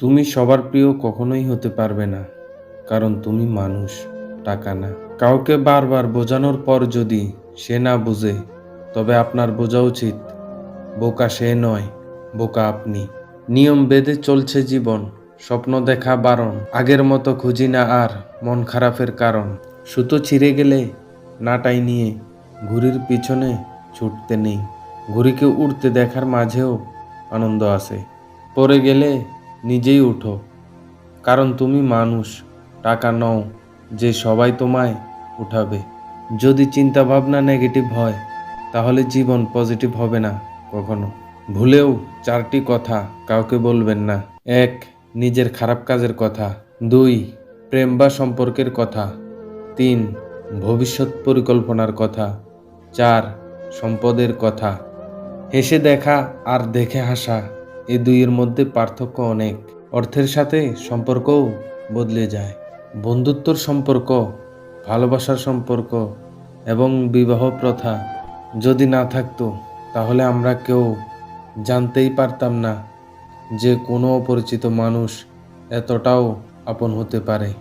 তুমি সবার প্রিয় কখনোই হতে পারবে না, কারণ তুমি মানুষ, টাকা না। কাউকে বারবার বোঝানোর পর যদি সে না বুঝে, তবে আপনার বোঝা উচিত, বোকা সে নয়, বোকা আপনি। নিয়ম বেঁধে চলছে জীবন, স্বপ্ন দেখা বারণ, আগের মতো খুঁজি না আর মন খারাপের কারণ। সুতো ছিঁড়ে গেলে নাটাই নিয়ে ঘুড়ির পিছনে ছুটতে নেই। ঘুড়িকে উড়তে দেখার মাঝেও আনন্দ আছে। পরে গেলে নিজেই উঠো। কারণ তুমি মানুষ, টাকা নও, যে সবাই তোমায় উঠাবে। যদি চিন্তা ভাবনা নেগেটিভ হয়, তাহলে জীবন পজিটিভ হবে না, কখনো। ভুলেও চারটি কথা কাউকে বলবেন না। এক, নিজের খারাপ কাজের কথা। দুই, প্রেম বা সম্পর্কের কথা। তিন, ভবিষ্যৎ পরিকল্পনার কথা। চার, সম্পদের কথা। হেসে দেখা আর দেখে হাসা। এই দুইয়ের মধ্যে পার্থক্য অনেক। অর্থের সাথে সম্পর্কও বদলে যায়। বন্ধুত্বর সম্পর্ক, ভালোবাসার সম্পর্ক এবং বিবাহ প্রথা যদি না থাকতো, তাহলে আমরা কেউ জানতেই পারতাম না যে কোনো অপরিচিত মানুষ এতটাও আপন হতে পারে।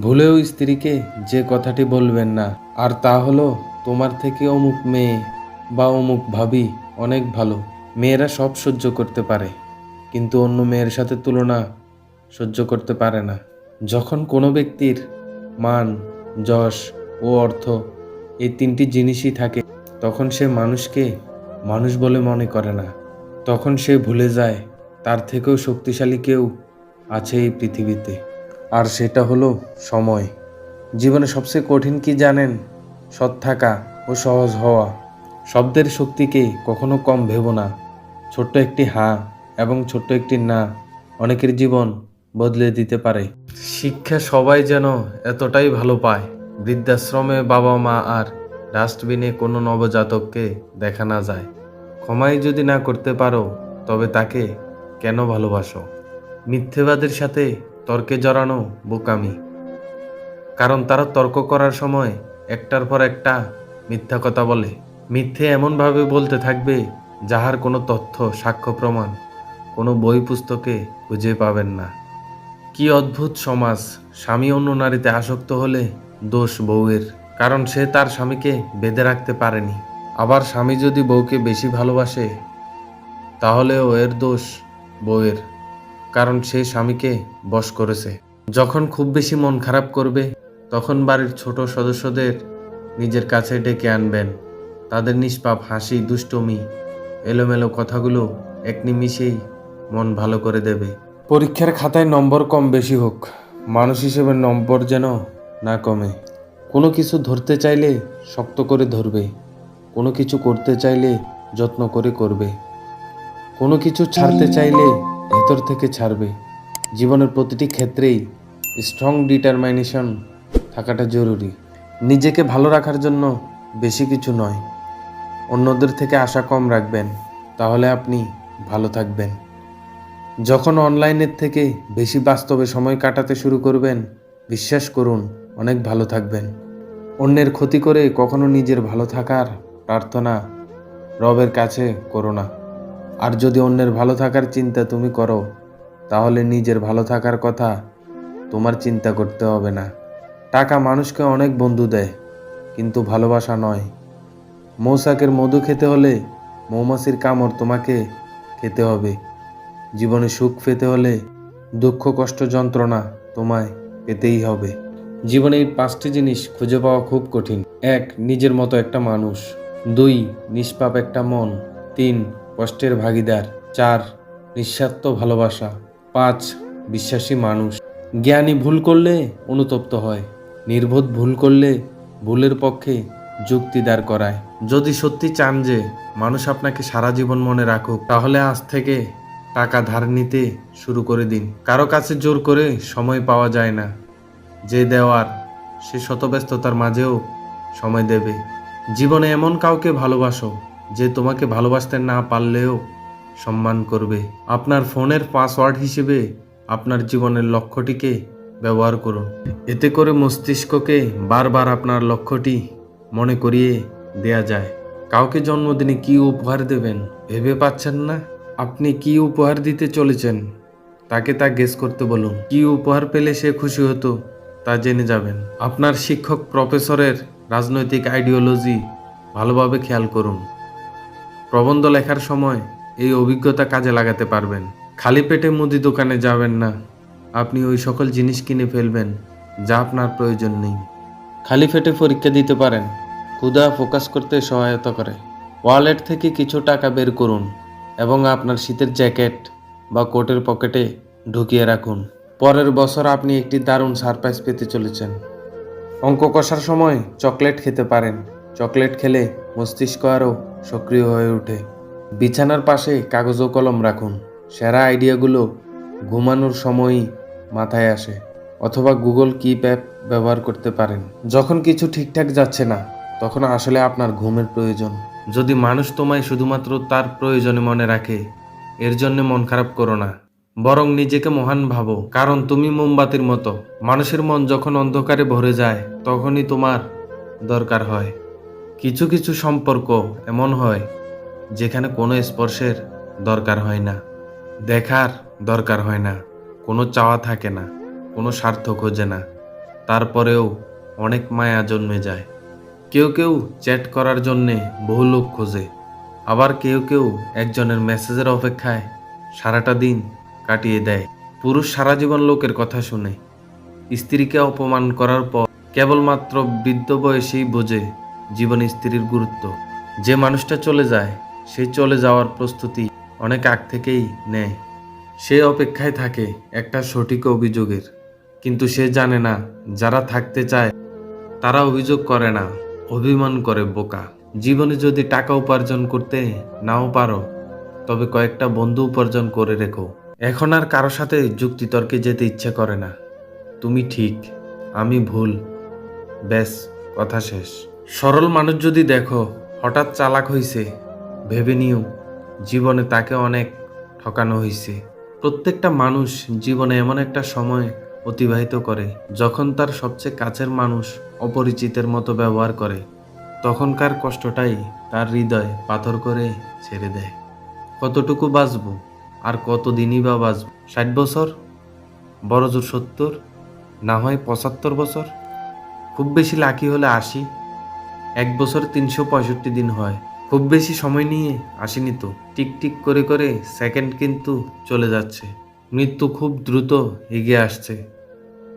ভুলেও স্ত্রীকে যে কথাটি বলবেন না, আর তা হলো তোমার থেকে অমুক মেয়ে বা অমুক ভাবি অনেক ভালো। মেয়েরা সব সহ্য করতে পারে। কিন্তু অন্য মেয়ের সাথে তুলনা সহ্য করতে পারে না। যখন কোনো ব্যক্তির মান, যশ ও অর্থ এই তিনটি জিনিসই থাকে, তখন সে মানুষকে মানুষ বলে মনে করে না। তখন সে ভুলে যায়, তার থেকেও শক্তিশালী কেউ আছে এই পৃথিবীতে। আর সেটা হলো সময়। জীবনে সবচেয়ে কঠিন কি জানেন? সৎ থাকা ও সহজ হওয়া। শব্দের শক্তিকে কখনো কম ভেবো না। ছোট্ট একটি হাঁ এবং ছোট্ট একটি না, অনেকের জীবন বদলে দিতে পারে। শিক্ষা সবাই যেন এতটাই ভালো পায়। বৃদ্ধাশ্রমে বাবা মা আর ডাস্টবিনে কোনো নবজাতককে দেখা না যায়। ক্ষমাই যদি না করতে পারো, তবে তাকে কেন ভালোবাসো? মিথ্যেবাদের সাথে তর্কে জড়ানো বোকামি। কারণ তারা তর্ক করার সময় একটার পর একটা মিথ্যা কথা বলে। মিথ্যে এমনভাবে বলতে থাকবে, যাহার কোনো তথ্য, সাক্ষ্য, প্রমাণ কোনো বই পুস্তকে খুঁজে পাবেন না। কি অদ্ভুত সমাজ! স্বামী অন্য নারীতে আসক্ত হলে দোষ বউয়ের। কারণ সে তার স্বামীকে বেঁধে রাখতে পারেনি। আবার স্বামী যদি বউকে বেশি ভালোবাসে তাহলেও এর দোষ বউয়ের। কারণ সে স্বামীকে বশ করেছে। যখন খুব বেশি মন খারাপ করবে, তখন বাড়ির ছোট সদস্যদের নিজের কাছে ডেকে আনবেন। তাদের নিষ্পাপ, হাসি, দুষ্টমি, এলোমেলো কথাগুলো এক নিমিষেই মন ভালো করে দেবে। পরীক্ষার খাতায় নম্বর কম বেশি হোক, মানুষ হিসেবে নম্বর যেন না কমে। কোনো কিছু ধরতে চাইলে শক্ত করে ধরবে, কোনো কিছু করতে চাইলে যত্ন করে করবে। কোনো কিছু ছাড়তে চাইলে ভেতর থেকে ছাড়বে। জীবনের প্রতিটি ক্ষেত্রেই স্ট্রং ডিটারমাইনেশন থাকাটা জরুরি। নিজেকে ভালো রাখার জন্য বেশি কিছু নয়। অন্যদের থেকে আশা কম রাখবেন, তাহলে আপনি ভালো থাকবেন। যখন অনলাইনের থেকে বেশি বাস্তবে সময় কাটাতে শুরু করবেন, বিশ্বাস করুন, অনেক ভালো থাকবেন। অন্যের ক্ষতি করে কখনো নিজের ভালো থাকার প্রার্থনা রবের কাছে করো না। আর যদি অন্যের ভালো থাকার চিন্তা তুমি করো, তাহলে নিজের ভালো থাকার কথা তোমার চিন্তা করতে হবে না। টাকা মানুষকে অনেক বন্ধু দেয়, কিন্তু ভালোবাসা নয়। মৌসাকের মধু খেতে হলে মৌমাছির কামড় তোমাকে খেতে হবে। জীবনে সুখ পেতে হলে দুঃখ, কষ্ট, যন্ত্রণা তোমায় পেতেই হবে। জীবনে এই পাঁচটি জিনিস খুঁজে পাওয়া খুব কঠিন। এক, নিজের মতো একটা মানুষ। দুই, নিষ্পাপ একটা মন। তিন, কষ্টের ভাগিদার। চার, নিঃস্বার্থ ভালোবাসা। পাঁচ, বিশ্বাসী মানুষ। জ্ঞানী ভুল করলে অনুতপ্ত হয়। নির্বোধ ভুল করলে ভুলের পক্ষে যুক্তি দাঁড় করায়। যদি সত্যি চান যে মানুষ আপনাকে সারা জীবন মনে রাখুক, তাহলে আজ থেকে টাকা ধার নিতে শুরু করে দিন। কারও কাছে জোর করে সময় পাওয়া যায় না। যে দেওয়ার, সে শতব্যস্ততার মাঝেও সময় দেবে। জীবনে এমন কাউকে ভালোবাসো যে তোমাকে ভালোবাসতে না পারলেও সম্মান করবে। আপনার ফোনের পাসওয়ার্ড হিসেবে আপনার জীবনের লক্ষ্যটিকে ব্যবহার করুন। এতে করে মস্তিষ্ককে বারবার আপনার লক্ষ্যটি মনে করিয়ে দেয়া যায়। কাউকে জন্মদিনে কি উপহার দেবেন ভেবে পাচ্ছেন না? আপনি কি উপহার দিতে চলেছেন? তাকে তা গেস করতে বলুন। কি উপহার পেলে সে খুশি হতো, তা জেনে যাবেন। আপনার শিক্ষক প্রফেসরের রাজনৈতিক আইডিওলজি ভালোভাবে খেয়াল করুন। প্রবন্ধ লেখার সময় এই অভিজ্ঞতা কাজে লাগাতে পারবেন। খালি পেটে মুদি দোকানে যাবেন না। আপনি ওই সকল জিনিস কিনে ফেলবেন, যা আপনার প্রয়োজন নেই। খালি পেটে পরীক্ষা দিতে পারেন। ক্ষুধা ফোকাস করতে সহায়তা করে। ওয়ালেট থেকে কিছু টাকা বের করুন। এবং আপনার শীতের জ্যাকেট বা কোটের পকেটে ঢুকিয়ে রাখুন। পরের বছর আপনি একটি দারুণ সারপ্রাইজ পেতে চলেছেন। অঙ্ক কষার সময় চকলেট খেতে পারেন। চকলেট খেলে মস্তিষ্ক আরও সক্রিয় হয়ে ওঠে। বিছানার পাশে কাগজ ও কলম রাখুন। সেরা আইডিয়াগুলো ঘুমানোর সময়ই মাথায় আসে অথবা গুগল কিপ অ্যাপ ব্যবহার করতে পারেন। যখন কিছু ঠিকঠাক যাচ্ছে না, তখন আসলে আপনার ঘুমের প্রয়োজন। যদি মানুষ তোমায় শুধুমাত্র তার প্রয়োজনে মনে রাখে, এর জন্য মন খারাপ করো না। বরং নিজেকে মহান ভাবো, কারণ তুমি মোমবাতির মতো। মানুষের মন যখন অন্ধকারে ভরে যায়, তখনই তোমার দরকার হয়। কিছু কিছু সম্পর্ক এমন হয়, যেখানে কোনো স্পর্শের দরকার হয় না, দেখার দরকার হয় না, কোনো চাওয়া থাকে না, কোনো স্বার্থ খোঁজে না। তারপরেও অনেক মায়া জন্মে যায়। কেউ কেউ চ্যাট করার জন্যে বহু লোক খোঁজে। আবার কেউ কেউ একজনের মেসেজের অপেক্ষায় সারাটা দিন কাটিয়ে দেয়। পুরুষ সারা জীবন লোকের কথা শুনে। স্ত্রীকে অপমান করার পর কেবলমাত্র বৃদ্ধ বয়সেই বোঝে জীবন স্ত্রীর গুরুত্ব। যে মানুষটা চলে যায়, সে চলে যাওয়ার প্রস্তুতি অনেক আগ থেকেই নেয়। সে অপেক্ষায় থাকে একটা সঠিক অভিযোগের। কিন্তু সে জানে না, যারা থাকতে চায়, তারা অভিযোগ করে না। অভিমান করে বোকা। জীবনে যদি টাকা উপার্জন করতে নাও পারো, তবে কয়েকটা বন্ধু উপার্জন করে রেখো। এখন আর কারও সাথে যুক্তিতর্কে যেতে ইচ্ছে করে না। তুমি ঠিক, আমি ভুল। ব্যাস, কথা শেষ। সরল মানুষ যদি দেখো, হঠাৎ চালাক হইছে, ভেবে নিও, জীবনে তাকে অনেক ঠকানো হইছে। প্রত্যেকটা মানুষ জীবনে এমন একটা সময় অতিবাহিত করে। যখন তার সবচেয়ে কাছের মানুষ অপরিচিতের মতো ব্যবহার করে, তখনকার কষ্টটাই তার হৃদয় পাথর করে ছেড়ে দেয়। কতটুকু বাঁচবো? আর কতদিনই বা বাঁচব? ষাট বছর? বড় জোর সত্তর? না হয় পঁচাত্তর বছর? খুব বেশি লাকি হলে আশি? এক বছর তিনশো পঁয়ষট্টি দিন হয়। খুব বেশি সময় নিয়ে আসেনি তো? টিক টিক করে করে সেকেন্ড কিন্তু চলে যাচ্ছে। মৃত্যু খুব দ্রুত এগিয়ে আসছে।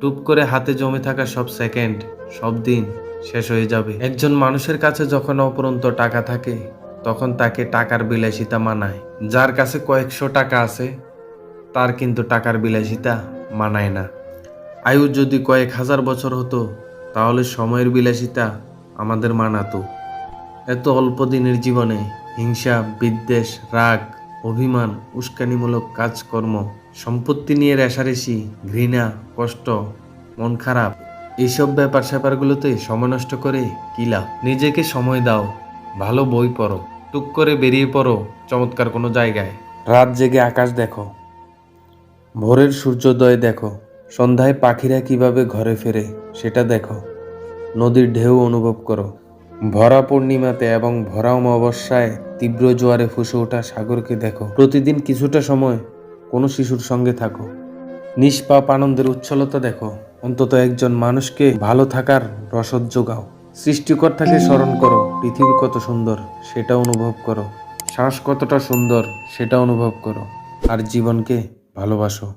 টুপ করে হাতে জমে থাকা সব সেকেন্ড সব দিন শেষ হয়ে যাবে। একজন মানুষের কাছে যখন অপরন্ত টাকা থাকে, তখন তাকে টাকার বিলাসিতা মানায়। যার কাছে কয়েকশো টাকা আছে, তার কিন্তু টাকার বিলাসিতা মানায় না। আয়ু যদি কয়েক হাজার বছর হতো, তাহলে সময়ের বিলাসিতা আমাদের মানাতো। এত অল্প দিনের জীবনে হিংসা, বিদ্বেষ, রাগ অভিমান, উস্কানিমূলক কাজকর্ম, সম্পত্তি নিয়ে রেশারেশি, ঘৃণা, কষ্ট, মন খারাপ এইসব ব্যাপার স্যাপারগুলোতে সময় নষ্ট করে কি লাভ? নিজেকে সময় দাও, ভালো বই পড়ো, টুক করে বেরিয়ে পড়ো চমৎকার কোনো জায়গায়। রাত জেগে আকাশ দেখো, ভোরের সূর্যোদয় দেখো, সন্ধ্যায় পাখিরা কীভাবে ঘরে ফেরে সেটা দেখো, নদীর ঢেউ অনুভব করো। ভরা পূর্ণিমাতে এবং ভরা অমাবস্যায় তীব্র জোয়ারে ফুসে ওঠা সাগরকে দেখো। প্রতিদিন কিছুটা সময় কোনো শিশুর সঙ্গে থাকো। নিষ্পাপ আনন্দের উচ্ছলতা দেখো। অন্তত একজন মানুষকে ভালো থাকার রসদ যোগাও। সৃষ্টিকর্তাকে স্মরণ করো, পৃথিবী কত সুন্দর, সেটা অনুভব করো। শ্বাস কতটা সুন্দর, সেটা অনুভব করো। আর জীবনকে ভালোবাসো।